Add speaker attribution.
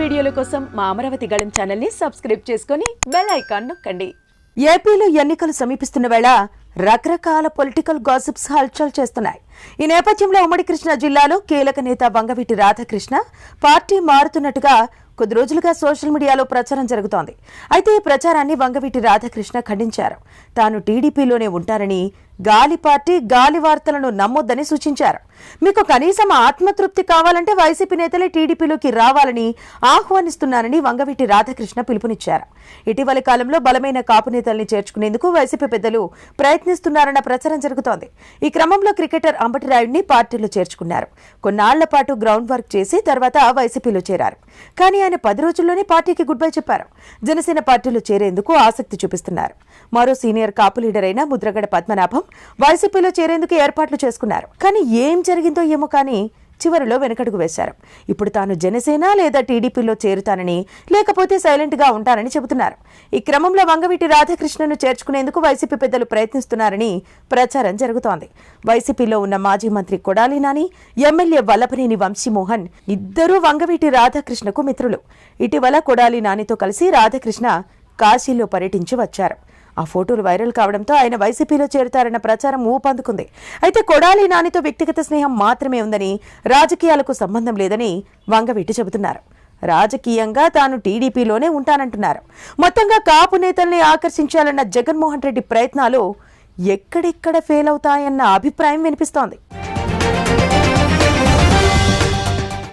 Speaker 1: వీడియోల కోసం మా అమరావతి గళం ఛానల్ని సబ్స్క్రైబ్ చేసుకొని బెల్ ఐకాన్ నొక్కండి.
Speaker 2: ఏపీలో ఎన్నికలు సమీపిస్తున్న వేళ రకరకాల పొలిటికల్ గాసిప్స్ హల్చల్ చేస్తున్నాయి. ఈ నేపథ్యంలో ఉమ్మడి కృష్ణా జిల్లాలో కీలక నేత వంగవీటి రాధాకృష్ణ పార్టీ మారుతున్నట్టుగా కొద్ది రోజులుగా సోషల్ మీడియాలో ప్రచారం జరుగుతోంది. అయితే ఈ ప్రచారాన్ని వంగవీటి రాధాకృష్ణ ఖండించారు. తాను టీడీపీలోనే ఉంటారని గాలి పార్టీ గాలి వార్తలను నమ్మొద్దని సూచించారు. మీకు కనీసం ఆత్మతృప్తి కావాలంటే వైసీపీ నేతలే టీడీపీలోకి రావాలని ఆహ్వానిస్తున్నారని వంగవీటి రాధాకృష్ణ పిలుపునిచ్చారు. ఇటీవలి కాలంలో బలమైన కాపు నేతల్ని చేర్చుకునేందుకు వైసీపీ పెద్దలు ప్రయత్నిస్తున్నారన్న ప్రచారం జరుగుతోంది. ఈ క్రమంలో క్రికెటర్ అంబటిరాయుడిని పార్టీలో చేర్చుకున్నారు. కొన్నాళ్ళ పాటు గ్రౌండ్ వర్క్ చేసి తర్వాత వైసీపీలో చేరారు. కానీ ఆయన పది రోజుల్లోనే పార్టీకి గుడ్ బై చెప్పారు. జనసేన పార్టీలో చేరేందుకు ఆసక్తి చూపిస్తున్నారు. మరో సీనియర్ కాపు లీడర్ అయిన ముద్రగడ పద్మనాభం వైసీపీలో చేరేందుకు ఏర్పాట్లు చేసుకున్నారు. కానీ ఏం జరిగిందో ఏమో కానీ చివరిలో వెనకడుగు వేశారు. ఇప్పుడు తాను జనసేన లేదా టీడీపీలో చేరుతానని లేకపోతే సైలెంట్గా ఉంటానని చెబుతున్నారు. ఈ క్రమంలో వంగవీటి రాధాకృష్ణను చేర్చుకునేందుకు వైసీపీ పెద్దలు ప్రయత్నిస్తున్నారని ప్రచారం జరుగుతోంది. వైసీపీలో ఉన్న మాజీ మంత్రి కొడాలి నాని ఎమ్మెల్యే వల్లభనేని వంశీమోహన్ ఇద్దరూ వంగవీటి రాధాకృష్ణకు మిత్రులు. ఇటీవల కొడాలి నానితో కలిసి రాధాకృష్ణ కాశీలో పర్యటించి వచ్చారు. ఆ ఫోటోలు వైరల్ కావడంతో ఆయన వైసీపీలో చేరుతారన్న ప్రచారం ఊపందుకుంది. అయితే కొడాలి నానితో వ్యక్తిగత స్నేహం మాత్రమే ఉందని రాజకీయాలకు సంబంధం లేదని వంగవీటి చెబుతున్నారు. రాజకీయంగా తాను టీడీపీలోనే ఉంటానంటున్నారు. మొత్తంగా కాపు నేతల్ని ఆకర్షించాలన్న జగన్మోహన్ రెడ్డి ప్రయత్నాలు ఎక్కడెక్కడ ఫెయిల్ అవుతాయన్న అభిప్రాయం వినిపిస్తోంది.